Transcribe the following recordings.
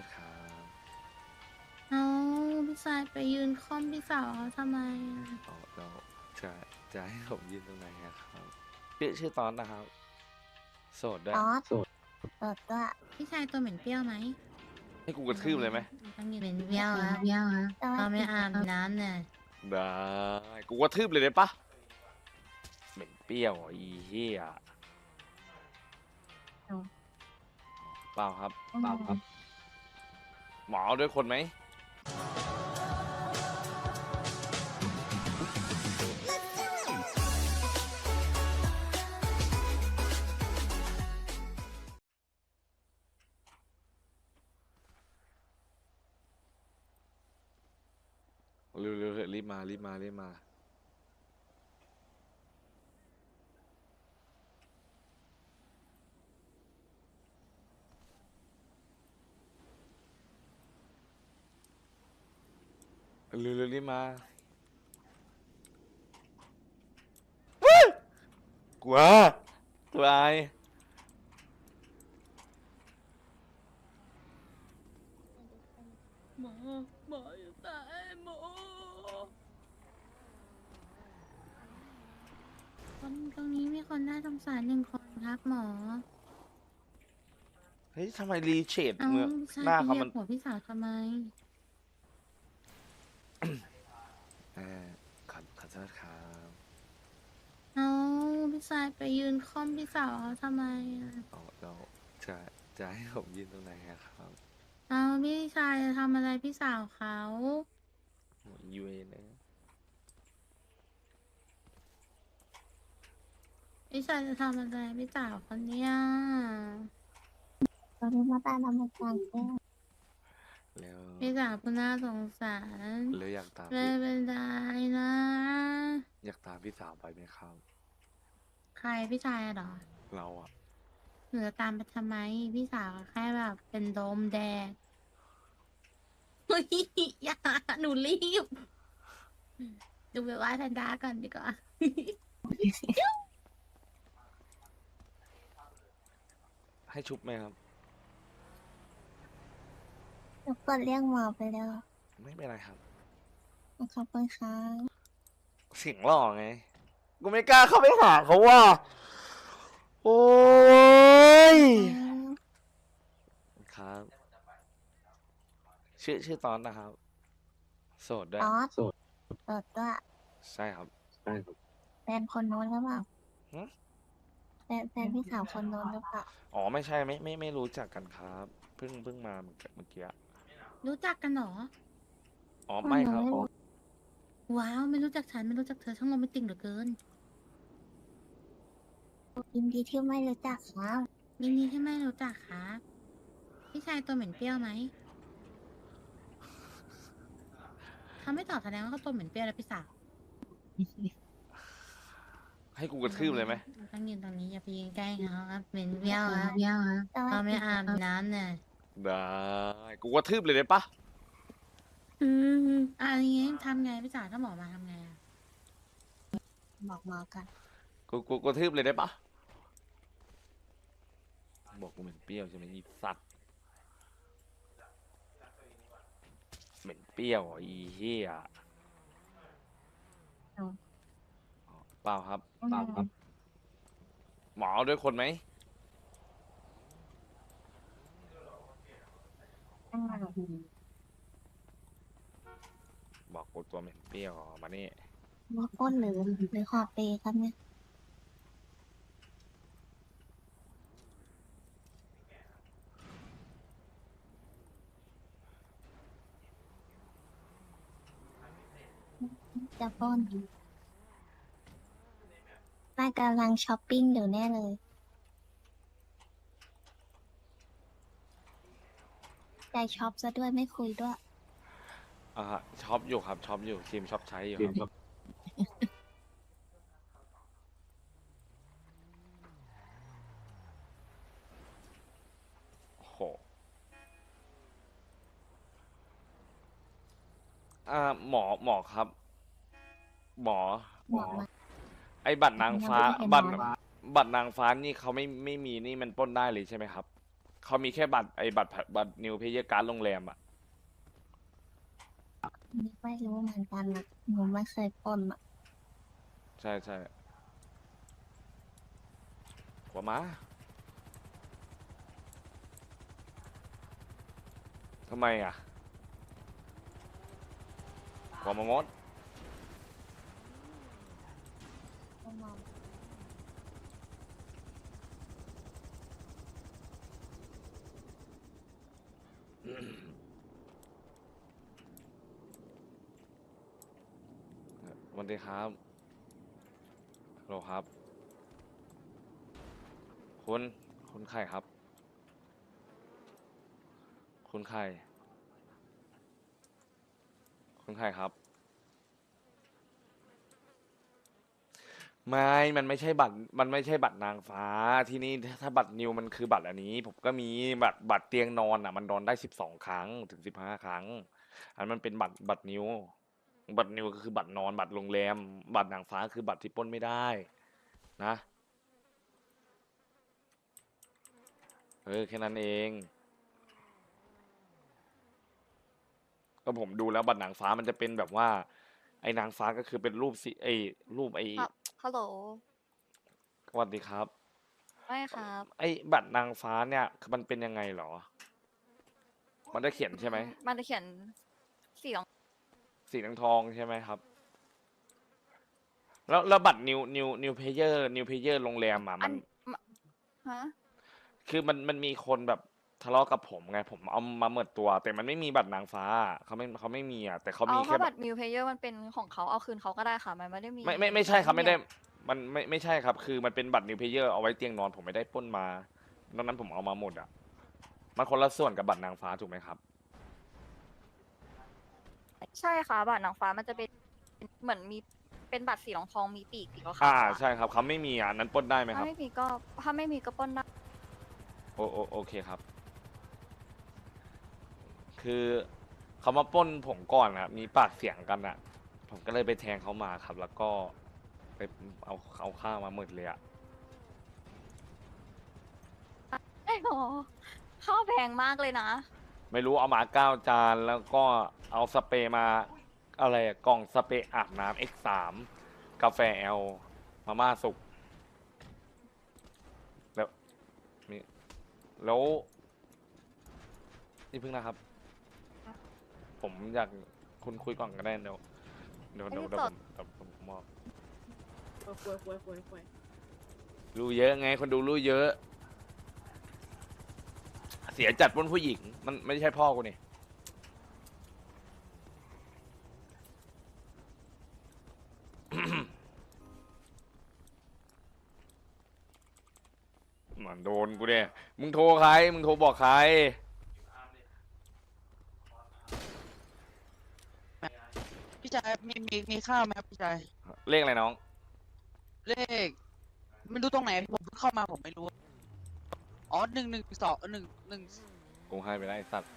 ษครับ เอาพี่ชายไปยืนค่อมพี่สาวเขาทำไมอะเอาเราจะจะให้ผมยืนตรงไหนอะครับชื่อชื่อตอนนะครับ โสดด้วยตอสเปิดด้วยพี่ชายตัวเหม็นเปรี้ยวไหมให้กูกระทืบเลยไหมต้องยืนเป็นเปรี้ยวอะเปรี้ยวอะเขาไม่อาบน้ำเนี่ยได้กูกระทืบเลยได้ปะเหม็นเปรี้ยวอะอีเหี้ยเปล่าครับเปล่าครับ หมอเอาด้วยคนไหม เร็วเร็วเร็วรีบมา รีบมา รีบมา เร็วเร็วรีบมาว้ายกลัวตัวอายหมอหมออยู่ตายหมอคนตรงนี้มีคนน่าสงสารหนึ่งคนครับหมอเฮ้ยทำไมรีเชดเอาเมื่อพี่ชายหน้าไปเขาเหยีมัยนบหัวพี่สาวทำไม เออขอขอโทษครับ เอาพี่ ชายไปยืนค่อมพี่สาวเขาทำไมอะเอาเราจะจะให้ผมยืนตรงไหนอะครับเอาพี่ชายจะทำอะไรพี่สาวเขายูเอนะพี่ชายจะทำอะไรพี่สาวคนเนี้ยตอนนี้มาตามทำรายการแก้วแล้วพี่สาวคุณน่าสงสารแล้วอยากตามไม่พี่เป็นไรนะ อยากตามพี่สาวไปไหมครับ ใครพี่ชายอะเหรอเราอะหนูจะตามไปทำไม พี่สาวแค่แบบเป็นโดมแดงเฮ้ยอย่าหนูรีบ ดูไปไหว่าแพนด้าก่อนดีกว่า ให้ชุบไหมครับ หนูกดเรียกหมอไปแล้ว ไม่เป็นไรครับ ขอบคุณครับ เสียงหล่อไง กูไม่กล้าเข้าไปหาเขาว่ะโอ้ย ครับ ชื่อชื่อตอนนะครับ โสดด้วย ตอสเปิดด้วยใช่ครับแฟนคนโน้นหรือเปล่าหึ แฟนแฟนพี่สาวคนโน้นหรือเปล่า อ๋อ ไม่ใช่ไม่ไม่ไม่รู้จักกันครับ เพิ่งเพิ่งมาเมื่อกี้เมื่อกี้อะรู้จักกันเหรอ อ๋อ ไม่ครับหนูอ๋อ ว้าว ไม่รู้จักฉัน ไม่รู้จักเธอช่างโรแมนติกเหลือเกิน ยินดีที่ไม่รู้จักครับยินดีที่ไม่รู้จักครับ พี่ชายตัวเหม็นเปรี้ยวไหม เขาไม่ตอบแสดงว่าเขาตัวเหม็นเปรี้ยวแล้วพี่สาวให้กูกระทืบเลยไหมต้องยืนตรงนี้อย่าไปยืนใกล้เขาครับเหม็นเปรี้ยวครับเปรี้ยวครับสวัสเขาไม่ดีคอารับบน้ำเนี่ยได้กูกระทืบเลยได้ปะอืมอะอย่างงี้ทำไงพี่สาวถ้าหมอมาทำไงอะบอกหมอกัน กูกูกระทืบเลยได้ปะบอกกูเหม็นเปรี้ยวใช่ไหมอีสัตว์เหม็นเปรี้ยวอะอีเหี้ยอ๋อเปล่าครับเปล่าครับ หมอเอาด้วยคนไหมตั้งมาบอกกูตัวเหม็นเปรี้ยวมานี่ ว่าก้นหรือหรือคอเปย์ครับเนี่ย จะปล้นป้ากำลังช้อปปิ้งอยู่แน่เลย ใจช็อปซะด้วยไม่คุยด้วย อ่าช็อปอยู่ครับช็อปอยู่ทีมช็อปใช้อยู่ครับโอ้โหอ่าหมอหมอครับ หมอ หมอมาไอ้บัตรนางฟ้ายังไม่ได้บัตรนอนบัตรนางฟ้านี่เขาไม่ไม่มีนี่มันปล้นได้เลยใช่ไหมครับเขามีแค่บัตรไอ้บัตรบัตรนิวเพย์การ์ดโรงแรมอะไม่รู้เหมือนกันอะหนูไม่เคยปล้นอะใช่ใช่หัวมาทำไมอะหัวมามด ก็มอง ส วัสดีครับฮัลโหลครับ คุณ คุณไข่ครับ คุณไข่ คุณไข่ครับ ไม่ มันไม่ใช่บัตร มันไม่ใช่บัตรนางฟ้า ที่นี่ถ้าบัตรนิวมันคือบัตรอันนี้ ผมก็มีบัตรบัตรเตียงนอนอะ มันนอนได้สิบสองครั้งถึงสิบห้าครั้ง อันมันเป็นบัตรบัตรนิว บัตรนิวก็คือบัตรนอนบัตรโรงแรม บัตรนางฟ้าคือบัตรที่ปล้นไม่ได้ นะเออแค่นั้นเอง ก็ผมดูแล้วบัตรนางฟ้ามันจะเป็นแบบว่า ไอ้นางฟ้าก็คือเป็นรูปสิไอ้รูปไอ้ครับฮัลโหลสวัสดีครับ ไม่ครับ ไอ้บัตรนางฟ้าเนี่ยมันเป็นยังไงเหรอ มันได้เขียนใช่ไหม มันจะเขียนสีของ สีทองทองๆใช่ไหมครับ แล้วแล้วบัตรนิวนิวนิวเพเยอร์นิวเพเยอร์โรงแรมอะอัมันน ฮะ คือมันมันมีคนแบบทะเลาะกับผมไง ผมเอามาเมิดตัว แต่มันไม่มีบัตรนางฟ้าเขาไม่เขาไม่มีอะแต่เขาเอามีเพแค่ราะแบบับตรมิวเพเยอร์มันเป็นของเขาเอาคืนเขาก็ได้ค่ะ มันไม่ได้มีไม่ไม่ไม่ใช่ครับไม่ได้เนี่ยมันไม่ไม่ใช่ครับ คือมันเป็นบัตรนิวเพเยอร์เอาไว้เตียงนอนผมไม่ได้ปล้นมาดังนั้นผมเอามาหมดอะมันคนละส่วนกับบัตรนางฟ้าถูกไหมครับ ใช่ค่ะบัตรนางฟ้ามันจะเป็นเหมือนมีเป็นบัตรสีทองทองมีปีกสีขาวๆอ่าอะใช่ครับเขาไม่มีอะอันนั้นปล้นได้ไหมคถ้ารับ ไม่มีก็ถ้าไม่มีก็ปล้นได้โอโอโอเคครับ คือเขามาปล้นผมก่อนอะมีปากเสียงกันอะผมก็เลยไปแทงเขามาครับ แล้วก็ไปเอาเอาข้าวมาหมดเลยอะไอ้โหข้าวแพงมากเลยนะ ไม่รู้เอามาเก้าจานแล้วก็เอาสเปรย์มาอะไรอะกล่องสเปรย์อาบน้ำ X3 กาแฟแอลมาม่าสุกแล้วมีแล้วนี่เพิ่งนะครับ ผมอยากคุณคุยก่อนก็ได้เดี๋ยวเดี๋ยวเดี๋ยวเดี๋ยวผมเดี๋ยวผมมอบควยควยควยควยรู้เยอะไงคนดูรู้เยอะ เสียจัดบนผู้หญิง มันไม่ใช่พ่อกูนี่มันโดนกูเนี่ยมึงโทรใคร มึงโทรบอกใคร พี่ชายมีมีมีข้าวไหมครับพี่ชายเลขอะไรน้อง เลขไม่รู้ตรงไหนผมเพิ่งเข้ามาผมไม่รู้ อ๋อหนึ่งหนึ่งสองหนึ่งหนึ่งกูให้ไปได้ไอ้สัตว์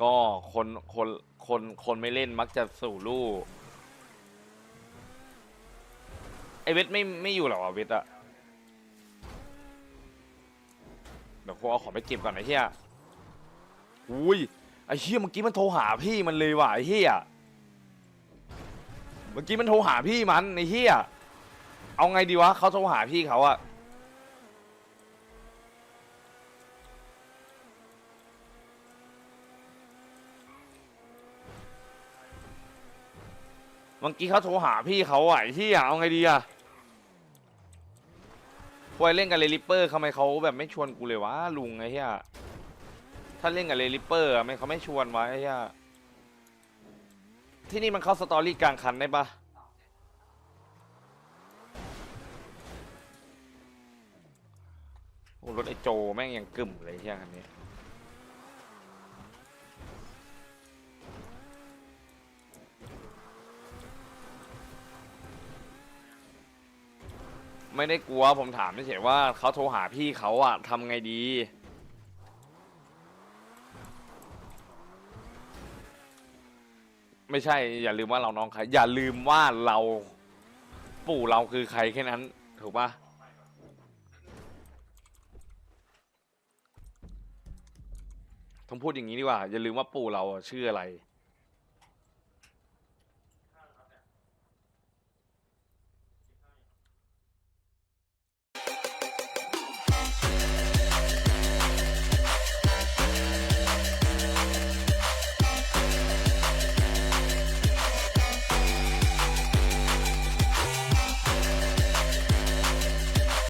ก็คนคนคนคนไม่เล่นมักจะสู่ลู่ไอเวทไม่ไม่อยู่หรอวะเวทอะเดี๋ยวกูเอาของไปเก็บก่อนไอ้เหี้ยอุ้ยไอ้เหี้ยเมื่อกี้มันโทรหาพี่มันเลยว่ะไอ้เหี้ยเมื่อกี้มันโทรหาพี่มันไอ้เหี้ยเอาไงดีวะเขาโทรหาพี่เขาอะ เมื่อกี้เขาโทรหาพี่เขาอะไอ้ที่เอาไงดีอะพวยเล่นกับเลลิปเปอร์ทำไมเขาแบบไม่ชวนกูเลยวะลุงไอ้เหี้ยถ้าเล่นกับเลลิปเปอร์อะไม่เขาไม่ชวนวะไอ้เหี้ยที่นี่มันเข้าสตอรี่กลางคันได้ปะโอ้รถไอ้โจแม่งยังกึ่มเลยไอ้เหี้ยคันนี้ ไม่ได้กลัวผมถามเฉยว่าเขาโทรหาพี่เขาอะทำไงดี ไม่ใช่ อย่าลืมว่าเราน้องใคร อย่าลืมว่าเรา ปู่เราคือใครแค่นั้น ถูกปะต้องพูดอย่างนี้ดีกว่า อย่าลืมว่าปู่เราชื่ออะไร